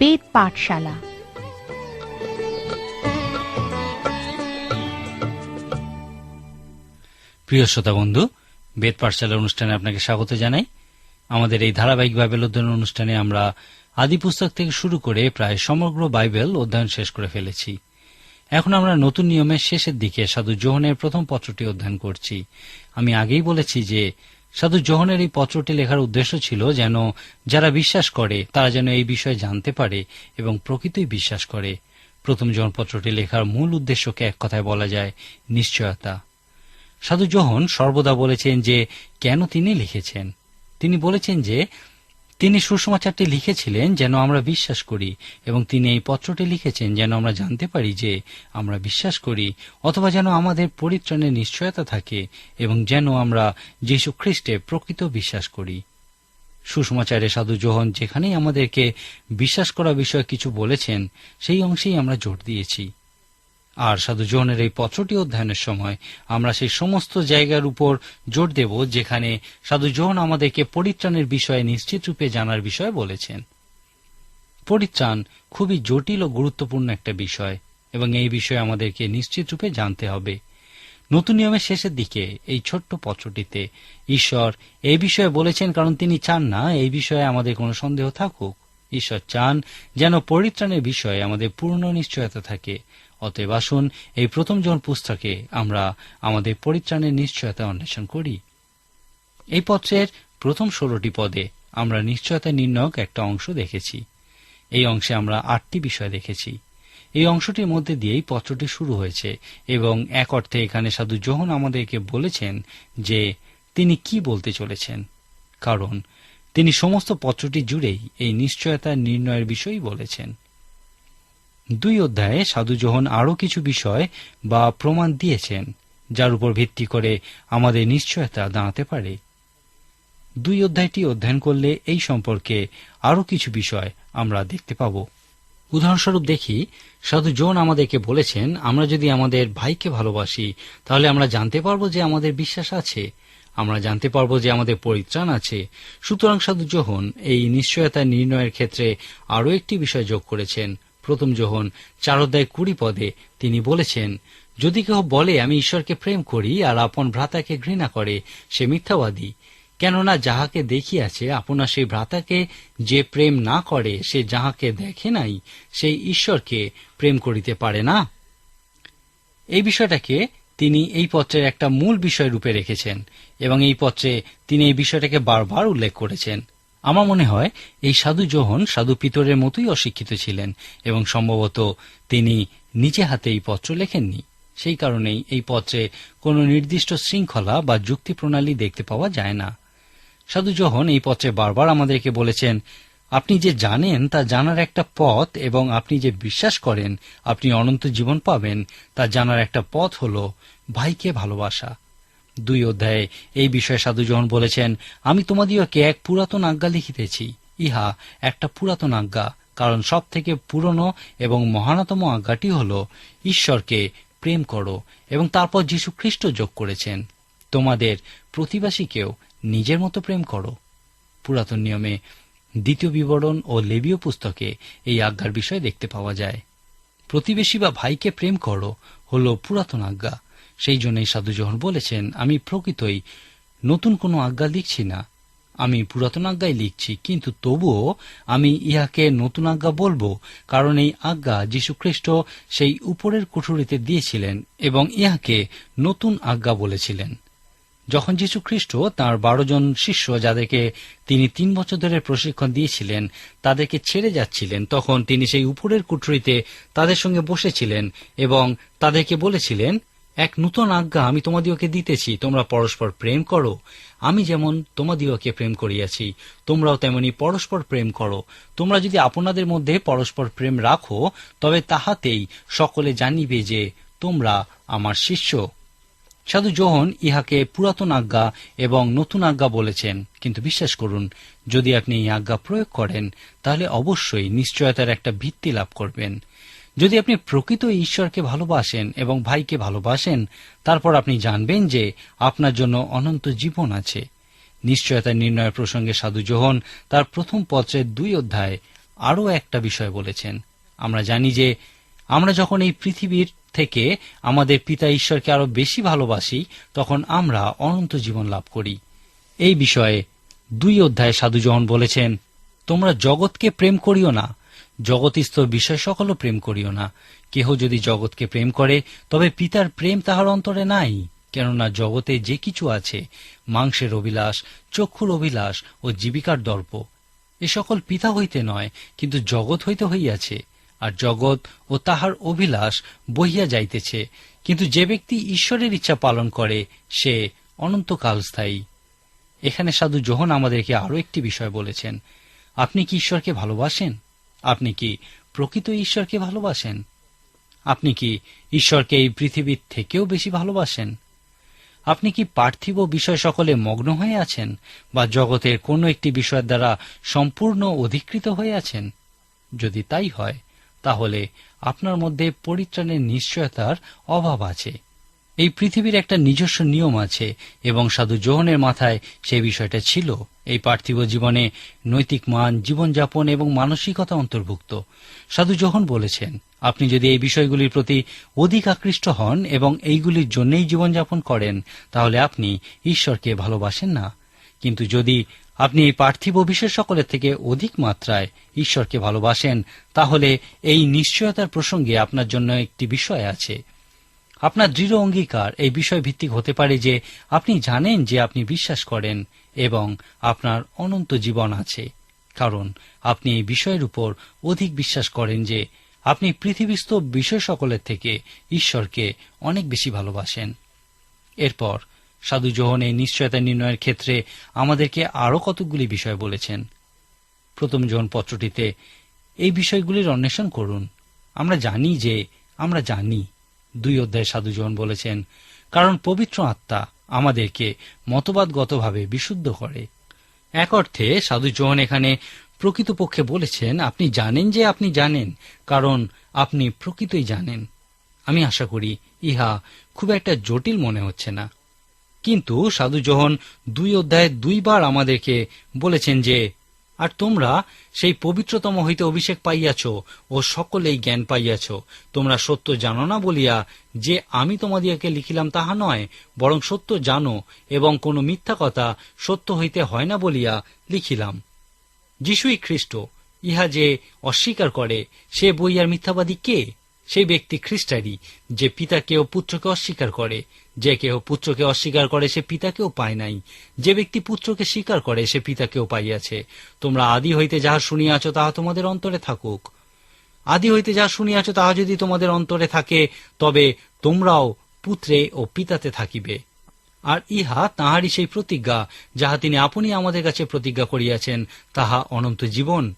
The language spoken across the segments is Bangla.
বেদ পাঠশালা। প্রিয় শ্রোতা বন্ধু, বেদ পাঠশালা অনুষ্ঠানে আপনাকে স্বাগত জানাই। আমাদের এই ধারাবাহিক বাইবেল অধ্যয়ন অনুষ্ঠানে আমরা আদি পুস্তক থেকে শুরু করে প্রায় সমগ্র বাইবেল অধ্যয়ন শেষ করে ফেলেছি। এখন আমরা নতুন নিয়মের শেষের দিকে সাধু জোহনের প্রথম পত্রটি অধ্যয়ন করছি। আমি আগেই বলেছি যে সাধু জোহনের এই পত্রটি লেখার উদ্দেশ্য ছিল যেন যারা বিশ্বাস করে, তারা যেন এই বিষয়ে জানতে পারে এবং প্রকৃতই বিশ্বাস করে। প্রথম জোহন পত্রটি লেখার মূল উদ্দেশ্যকে এক কথায় বলা যায় নিশ্চয়তা। সাধু জোহন সর্বদা বলেছেন যে, কেন তিনি লিখেছেন? তিনি বলেছেন যে তিনি সুসমাচারটি লিখেছিলেন যেন আমরা বিশ্বাস করি এবং তিনি এই পত্রটি লিখেছেন যেন আমরা জানতে পারি যে আমরা বিশ্বাস করি অথবা যেন আমাদের পরিত্রাণের নিশ্চয়তা থাকে এবং যেন আমরা যীশু খ্রিস্টে প্রকৃত বিশ্বাস করি। সুসমাচারে সাধু জোহন যেখানেই আমাদেরকে বিশ্বাস করা বিষয়ে কিছু বলেছেন, সেই অংশেই আমরা জোর দিয়েছি। আর সাধু জোহনের এই পত্রটি অধ্যয়নের সময় আমরা সেই সমস্ত জায়গার উপর জোর দেব যেখানে সাধু জোহন আমাদেরকে পরিত্রাণের বিষয়ে নিশ্চিত রূপে জানার বিষয়ে বলেছেন। পরিত্রাণ খুবই জটিল ও গুরুত্বপূর্ণ একটা বিষয় এবং এই বিষয়ে আমাদেরকে নিশ্চিত রূপে জানতে হবে। নতুন নিয়মের শেষের দিকে এই ছোট্ট পত্রটিতে ঈশ্বর এই বিষয়ে বলেছেন কারণ তিনি চান না এই বিষয়ে আমাদের কোনো সন্দেহ থাকুক। ঈশ্বর চান যেন পরিত্রাণের বিষয়ে আমাদের পূর্ণ নিশ্চয়তা থাকে। অতএব আসুন, এই প্রথম জন পুস্তকে আমরা আমাদের পরিত্রাণের নিশ্চয়তা অন্বেষণ করি। এই পত্রের প্রথম ষোলোটি পদে আমরা নিশ্চয়তা নির্ণয়ক একটা অংশ দেখেছি। এই অংশে আমরা আটটি বিষয় দেখেছি। এই অংশটির মধ্যে দিয়েই পত্রটি শুরু হয়েছে এবং এক অর্থে এখানে সাধু জোহন আমাদেরকে বলেছেন যে তিনি কি বলতে চলেছেন। কারণ তিনি সমস্ত পত্রটি জুড়েই এই নিশ্চয়তা নির্ণয়ের বিষয়ই বলেছেন। দুই অধ্যায়ে সাধু জোহন আরও কিছু বিষয় বা প্রমাণ দিয়েছেন, যার উপর ভিত্তি করে আমাদের নিশ্চয়তা দাঁড়াতে পারে। দুই অধ্যায়টি অধ্যয়ন করলে এই সম্পর্কে আরও কিছু বিষয় আমরা দেখতে পাব। উদাহরণস্বরূপ দেখি, সাধু জোন আমাদেরকে বলেছেন, আমরা যদি আমাদের ভাইকে ভালোবাসি, তাহলে আমরা জানতে পারব যে আমাদের বিশ্বাস আছে। আমরা জানতে পারব যে আমাদের পরিত্রাণ আছে। সুতরাং সাধু জোহন এই নিশ্চয়তা নির্ণয়ের ক্ষেত্রে আরও একটি বিষয় যোগ করেছেন প্রথম যোহন চার অধ্যায় কুড়ি পদে তিনি বলেছেন, যদি কেউ বলে, আমি ঈশ্বরকে প্রেম করি আর আপন ভ্রাতাকে ঘৃণা করে, সে মিথ্যাবাদী। কেননা যাহাকে দেখিয়াছে আপনার সেই ভ্রাতাকে যে প্রেম না করে, সে যাহাকে দেখে নাই, সেই ঈশ্বরকে প্রেম করিতে পারে না। এই বিষয়টাকে তিনি এই পত্রের একটা মূল বিষয় রূপে রেখেছেন এবং এই পত্রে তিনি এই বিষয়টাকে বারবার উল্লেখ করেছেন। আমার মনে হয় এই সাধু জোহন সাধু পিতরের মতোই অশিক্ষিত ছিলেন এবং সম্ভবত তিনি নিজে হাতে এই পত্র লেখেননি। সেই কারণেই এই পত্রে কোনো নির্দিষ্ট শৃঙ্খলা বা যুক্তি প্রণালী দেখতে পাওয়া যায় না। সাধু জোহন এই পত্রে বারবার আমাদেরকে বলেছেন, আপনি যে জানেন তা জানার একটা পথ এবং আপনি যে বিশ্বাস করেন, আপনি অনন্ত জীবন পাবেন, তা জানার একটা পথ হল ভাইকে ভালোবাসা। দুই অধ্যায়ে এই বিষয়ে সাধু বলেছেন, আমি তোমাদিওকে এক পুরাতন আজ্ঞা লিখিতেছি। ইহা একটা পুরাতন আজ্ঞা, কারণ সব থেকে পুরনো এবং মহানতম আজ্ঞাটি হল, ঈশ্বরকে প্রেম করো এবং তারপর যীশু খ্রিস্ট যোগ করেছেন। তোমাদের প্রতিবাসীকেও নিজের মতো প্রেম করো। পুরাতন নিয়মে দ্বিতীয় বিবরণ ও লেবীয় পুস্তকে এই আজ্ঞার বিষয় দেখতে পাওয়া যায়। প্রতিবেশী বা ভাইকে প্রেম করো হল পুরাতন আজ্ঞা সেই জন্যই সাধু জোহন বলেছেন, আমি প্রকৃতই নতুন কোনো আজ্ঞা লিখছি না। আমি পুরাতন আজ্ঞাই লিখছি, কিন্তু তবুও আমি ইহাকে নতুন আজ্ঞা বলব, কারণ এই আজ্ঞা যীশুখ্রিস্ট সেই উপরের কুঠুরিতে দিয়েছিলেন এবং ইহাকে নতুন আজ্ঞা বলেছিলেন। যখন যীশু খ্রিস্ট তাঁর বারো জন শিষ্য যাদেরকে তিনি তিন বছর ধরে প্রশিক্ষণ দিয়েছিলেন, তাদেরকে ছেড়ে যাচ্ছিলেন, তখন তিনি সেই উপরের কুঠুরিতে তাদের সঙ্গে বসেছিলেন এবং তাদেরকে বলেছিলেন এক নূতন আজ্ঞা আমি তোমাদিওকে দিতেছি। তোমরা পরস্পর প্রেম করো। আমি যেমন তোমাদিওকে প্রেম করিয়াছি, তোমরাও তেমনি পরস্পর প্রেম করো। তোমরা যদি আপনাদের মধ্যে পরস্পর প্রেম রাখো, তবে তাহাতেই সকলে জানিবে যে তোমরা আমার শিষ্য। সাধু যোহন ইহাকে পুরাতন আজ্ঞা এবং নতুন আজ্ঞা বলেছেন। কিন্তু বিশ্বাস করুন, যদি আপনি এই আজ্ঞা প্রয়োগ করেন, তাহলে অবশ্যই নিশ্চয়তার একটা ভিত্তি লাভ করবেন। যদি আপনি প্রকৃত ঈশ্বরকে ভালোবাসেন এবং ভাইকে ভালোবাসেন, তারপর আপনি জানবেন যে আপনার জন্য অনন্ত জীবন আছে। নিশ্চয়তা নির্ণয় প্রসঙ্গে সাধু যোহন তার প্রথম পত্রের দুই অধ্যায় আরও একটা বিষয় বলেছেন। আমরা জানি যে আমরা যখন এই পৃথিবীর থেকে আমাদের পিতা ঈশ্বরকে আরও বেশি ভালোবাসি, তখন আমরা অনন্ত জীবন লাভ করি। এই বিষয়ে দুই অধ্যায় সাধু যোহন বলেছেন, তোমরা জগৎকে প্রেম করিও না জগতিস্থ বিষয় সকলও প্রেম করিও না। কেহ যদি জগৎকে প্রেম করে, তবে পিতার প্রেম তাহার অন্তরে নাই, কেননা জগতে যে কিছু আছে, মাংসের অভিলাষ, চক্ষুর অভিলাষ ও জীবিকার দর্প, এ সকল পিতা হইতে নয়, কিন্তু জগৎ হইতে হইয়াছে, আর জগৎ ও তাহার অভিলাষ বহিয়া যাইতেছে, কিন্তু যে ব্যক্তি ঈশ্বরের ইচ্ছা পালন করে, সে অনন্তকাল স্থায়ী। এখানে সাধু জোহন আমাদেরকে আরও একটি বিষয় বলেছেন। আপনি কি ঈশ্বরকে ভালোবাসেন? আপনি কি প্রকৃত ঈশ্বরকে ভালোবাসেন? আপনি কি ঈশ্বরকে এই পৃথিবীর থেকেও বেশি ভালোবাসেন? আপনি কি পার্থিব বিষয় সকলে মগ্ন হয়ে আছেন বা জগতের কোনো একটি বিষয়ের দ্বারা সম্পূর্ণ অধিকৃত হয়ে আছেন? যদি তাই হয়, তাহলে আপনার মধ্যে পরিত্রাণের নিশ্চয়তার অভাব আছে। এই পৃথিবীর একটা নিজস্ব নিয়ম আছে, এবং সাধু যোহনের মাথায় সেই বিষয়টা ছিল। এই পার্থিব জীবনে নৈতিক মান, জীবনযাপন এবং মানসিকতা অন্তর্ভুক্ত। সাধু যোহন বলেছেন, আপনি যদি এই বিষয়গুলির প্রতি অধিক আকৃষ্ট হন এবং এইগুলির জন্যই জীবনযাপন করেন, তাহলে আপনি ঈশ্বরকে ভালোবাসেন না। কিন্তু যদি আপনি এই পার্থিব বিষয় সকলের থেকে অধিক মাত্রায় ঈশ্বরকে ভালোবাসেন, তাহলে এই নিশ্চয়তার প্রসঙ্গে আপনার জন্য একটি বিষয় আছে। আপনার দৃঢ় অঙ্গীকার এই বিষয় ভিত্তিক হতে পারে যে আপনি জানেন যে আপনি বিশ্বাস করেন এবং আপনার অনন্ত জীবন আছে। কারণ আপনি এই বিষয়ের উপর অধিক বিশ্বাস করেন যে আপনি পৃথিবীস্থ বিষয় সকলের থেকে ঈশ্বরকে অনেক বেশি ভালোবাসেন। এরপর সাধু যোহন এই নিশ্চয়তা নির্ণয়ের ক্ষেত্রে আমাদেরকে আরও কতকগুলি বিষয় বলেছেন। প্রথম যোহন পত্রটিতে, এই বিষয়গুলির অন্বেষণ করুন। আমরা জানি যে আমরা জানি দুই অধ্যায় সাধু যোহন বলেছেন, কারণ পবিত্র আত্মা আমাদেরকে মতবাদগতভাবে বিশুদ্ধ করে। এক অর্থে, সাধু যোহন এখানে প্রকৃতপক্ষে বলেছেন, আপনি জানেন যে আপনি জানেন, কারণ আপনি প্রকৃতই জানেন। আমি আশা করি ইহা খুব একটা জটিল মনে হচ্ছে না। কিন্তু সাধু যোহন দুই অধ্যায়ে দুইবার আমাদেরকে বলেছেন যে আর তোমরা সেই পবিত্রতম হইতে অভিষেক পাইয়াছ ও সকলেই জ্ঞান পাইয়াছ। তোমরা সত্য জানো না বলিয়া যে আমি তোমাদিয়াকে লিখিলাম তাহা নয়, বরং সত্য জানো এবং কোন মিথ্যা কথা সত্য হইতে হয় না বলিয়া লিখিলাম। যিশুই খ্রিস্ট, ইহা যে অস্বীকার করে, সে বইয়ার মিথ্যাবাদী কে? সেই ব্যক্তি খ্রিস্টারই যে পিতাকে ও পুত্রকে অস্বীকার করে। যে কেহ পুত্রকে অস্বীকার করে, সে পিতাকেও পায় নাই। যে ব্যক্তি পুত্রকে স্বীকার করে, সে পিতাকেও পাইয়াছে। তোমরা আদি হইতে যাহা শুনিয়াছ, তাহা তোমাদের অন্তরে থাকুক। আদি হইতে যাহা শুনিয়াছ, তাহা যদি তোমাদের অন্তরে থাকে, তবে তোমরাও পুত্রে ও পিতাতে থাকিবে। আর ইহা তাহারই সেই প্রতিজ্ঞা, যাহা তিনি আপনি আমাদের কাছে প্রতিজ্ঞা করিয়াছেন, তাহা অনন্ত জীবন।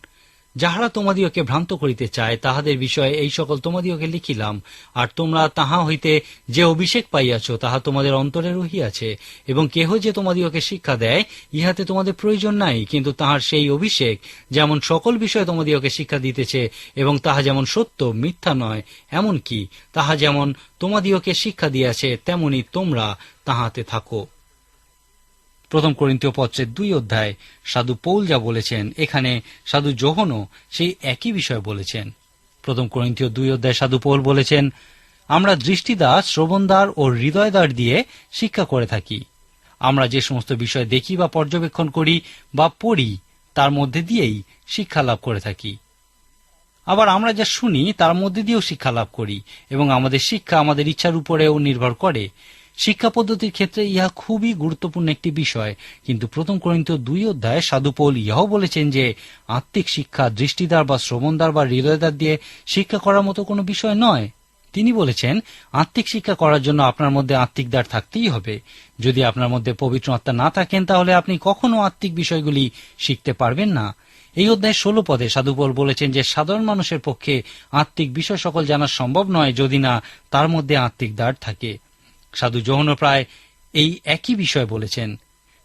যাহারা তোমাদিওকে ভ্রান্ত করিতে চায়, তাহাদের বিষয়ে এই সকল তোমাদিওকে লিখিলাম। আর তোমরা তাহা হইতে যে অভিষেক পাইয়াছ, তাহা তোমাদের অন্তরে রহিয়াছে এবং কেহ যে তোমাদিওকে শিক্ষা দেয়, ইহাতে তোমাদের প্রয়োজন নাই, কিন্তু তাহার সেই অভিষেক যেমন সকল বিষয়ে তোমাদিওকে শিক্ষা দিতেছে, এবং তাহা যেমন সত্য, মিথ্যা নয় এমন কি তাহা যেমন তোমাদিওকে শিক্ষা দিয়াছে, তেমনি তোমরা তাহাতে থাকো। প্রথম করিন্তীয় পত্রের দুই অধ্যায় সাধু পৌল যা বলেছেন, এখানে সাধু যোহনও সেই একই বিষয় বলেছেন। প্রথম করিন্তীয় দুই অধ্যায় সাধু পৌল বলেছেন, আমরা দৃষ্টিদার শ্রবণদার ও হৃদয়দার দিয়ে শিক্ষা করে থাকি। আমরা যে সমস্ত বিষয় দেখি বা পর্যবেক্ষণ করি বা পড়ি, তার মধ্যে দিয়েই শিক্ষা লাভ করে থাকি। আবার আমরা যা শুনি, তার মধ্যে দিয়েও শিক্ষা লাভ করি এবং আমাদের শিক্ষা আমাদের ইচ্ছার উপরেও নির্ভর করে। শিক্ষা পদ্ধতির ক্ষেত্রে ইহা খুবই গুরুত্বপূর্ণ একটি বিষয়। কিন্তু প্রথম করিন্ত দুই অধ্যায় সাধুপৌল ইহাও বলেছেন যে, আত্মিক শিক্ষা দৃষ্টিদার বা শ্রবণদার বা হৃদয়দার দিয়ে শিক্ষা করার মতো কোনো বিষয় নয়। তিনি বলেছেন, আত্মিক শিক্ষা করার জন্য আপনার মধ্যে আত্মিক দ্বার থাকতেই হবে। যদি আপনার মধ্যে পবিত্র আত্মা না থাকেন, তাহলে আপনি কখনো আত্মিক বিষয়গুলি শিখতে পারবেন না। এই অধ্যায় ষোলো পদে সাধুপল বলেছেন যে, সাধারণ মানুষের পক্ষে আত্মিক বিষয় সকল জানা সম্ভব নয় যদি না তার মধ্যে আত্মিক দ্বার থাকে। সাধু জোহনও প্রায় এই একই বিষয় বলেছেন।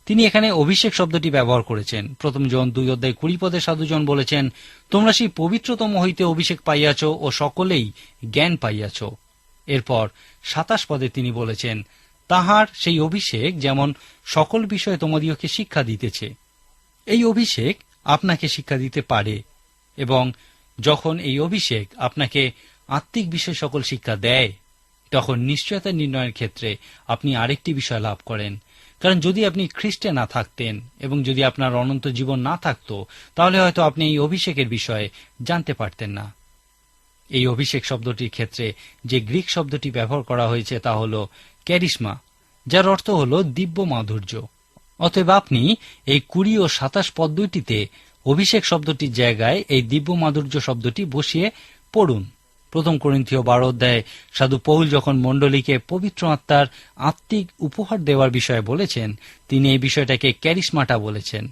তিনি এখানে অভিষেক শব্দটি ব্যবহার করেছেন। প্রথম জন দুই অধ্যায় কুড়ি পদে সাধুজন বলেছেন, তোমরা সেই পবিত্রতম হইতে অভিষেক পাইয়াছ ও সকলেই জ্ঞান পাইয়াছ। এরপর সাতাশ পদে তিনি বলেছেন, তাহার সেই অভিষেক যেমন সকল বিষয়ে তোমাদিওকে শিক্ষা দিতেছে, এই অভিষেক আপনাকে শিক্ষা দিতে পারে এবং যখন এই অভিষেক আপনাকে আত্মিক বিষয় সকল শিক্ষা দেয় তখন নিশ্চয়তা নির্ণয়ের ক্ষেত্রে আপনি আরেকটি বিষয় লাভ করেন। কারণ যদি আপনি খ্রিস্টে না থাকতেন এবং যদি আপনার অনন্ত জীবন না থাকতো, তাহলে হয়তো আপনি এই অভিষেকের বিষয়ে জানতে পারতেন না। এই অভিষেক শব্দটির ক্ষেত্রে যে গ্রিক শব্দটি ব্যবহার করা হয়েছে তা হল ক্যারিসমা যার অর্থ হল দিব্য মাধুর্য। অতএব আপনি এই কুড়ি ও সাতাশ পদ দুইটিতে অভিষেক শব্দটির জায়গায় এই দিব্য মাধুর্য শব্দটি বসিয়ে পড়ুন। প্রথম করিন্থীয় বারো অধ্যায়ে সাধু পৌল যখন মণ্ডলীকে পবিত্র আত্মার আত্মিক উপহার দেওয়ার বিষয়ে বলেছেন, তিনি এই বিষয়টাকে ক্যারিসমাটা বলেছেন।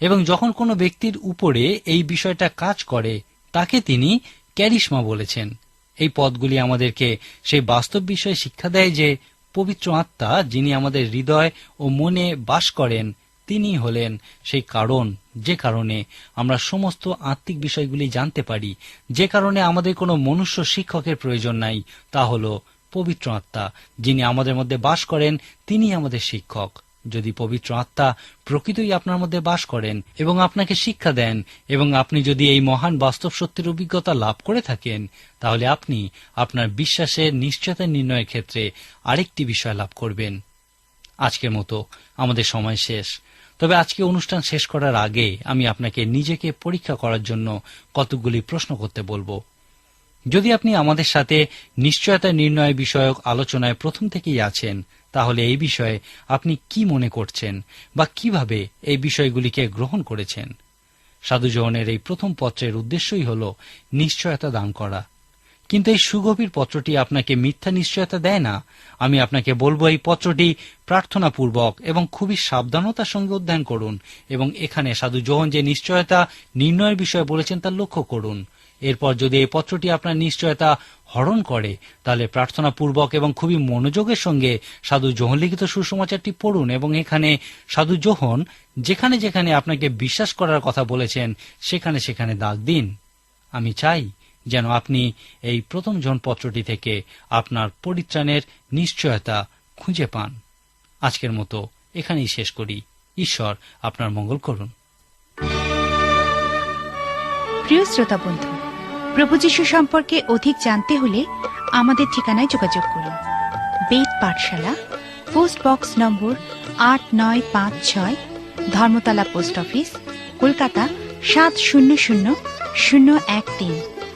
এবং যখন কোনো ব্যক্তির উপরে এই বিষয়টা কাজ করে, তাকে তিনি ক্যারিসমা বলেছেন। এই পদগুলি আমাদেরকে সেই বাস্তব বিষয়ে শিক্ষা দেয় যে পবিত্র আত্মা যিনি আমাদের হৃদয় ও মনে বাস করেন তিনি হলেন সেই কারণ, যে কারণে আমরা সমস্ত আত্মিক বিষয়গুলি জানতে পারি। যে কারণে আমাদের কোনো মনুষ্য শিক্ষকের প্রয়োজন নাই, তা হল পবিত্র আত্মা। যিনি আমাদের মধ্যে বাস করেন তিনি আমাদের শিক্ষক। যদি পবিত্র আত্মা প্রকৃতই আপনার মধ্যে বাস করেন এবং আপনাকে শিক্ষা দেন এবং আপনি যদি এই মহান বাস্তব সত্যের অভিজ্ঞতা লাভ করে থাকেন, তাহলে আপনি আপনার বিশ্বাসের নিশ্চয়তা নির্ণয়ের ক্ষেত্রে আরেকটি বিষয় লাভ করবেন। আজকের মতো আমাদের সময় শেষ। তবে আজকে অনুষ্ঠান শেষ করার আগে আমি আপনাকে নিজেকে পরীক্ষা করার জন্য কতকগুলি প্রশ্ন করতে বলব। যদি আপনি আমাদের সাথে নিশ্চয়তা নির্ণয় বিষয়ক আলোচনায় প্রথম থেকেই আছেন, তাহলে এই বিষয়ে আপনি কি মনে করছেন বা কীভাবে এই বিষয়গুলিকে গ্রহণ করেছেন? সাধুজনের এই প্রথম পত্রের উদ্দেশ্যই হল নিশ্চয়তা দান করা। কিন্তু এই সুগভীর পত্রটি আপনাকে মিথ্যা নিশ্চয়তা দেয় না। আমি আপনাকে বলব, এই পত্রটি প্রার্থনাপূর্বক এবং খুবই সাবধানতার সঙ্গে অধ্যয়ন করুন এবং এখানে সাধু জোহন যে নিশ্চয়তা নির্ণয়ের বিষয়ে বলেছেন তা লক্ষ্য করুন। এরপর যদি এই পত্রটি আপনার নিশ্চয়তা হরণ করে, তাহলে প্রার্থনাপূর্বক এবং খুবই মনোযোগের সঙ্গে সাধু জোহন লিখিত সুসমাচারটি পড়ুন এবং এখানে সাধু জোহন যেখানে যেখানে আপনাকে বিশ্বাস করার কথা বলেছেন, সেখানে সেখানে দাগ দিন। আমি চাই যেন আপনি এই প্রথম জনপত্রটি থেকে আপনার পরিত্রাণের নিশ্চয়তা খুঁজে পান। আজকের মতো এখানেই শেষ করি। ঈশ্বর আপনার মঙ্গল করুন। প্রিয় শ্রোতা বন্ধু, প্রভু যীশু সম্পর্কে অধিক জানতে হলে আমাদের ঠিকানায় যোগাযোগ করুন। বেদ পাঠশালা, পোস্ট বক্স নম্বর আট নয় পাঁচ ছয়, ধর্মতলা পোস্ট অফিস, কলকাতা সাত শূন্য শূন্য শূন্য এক তিন।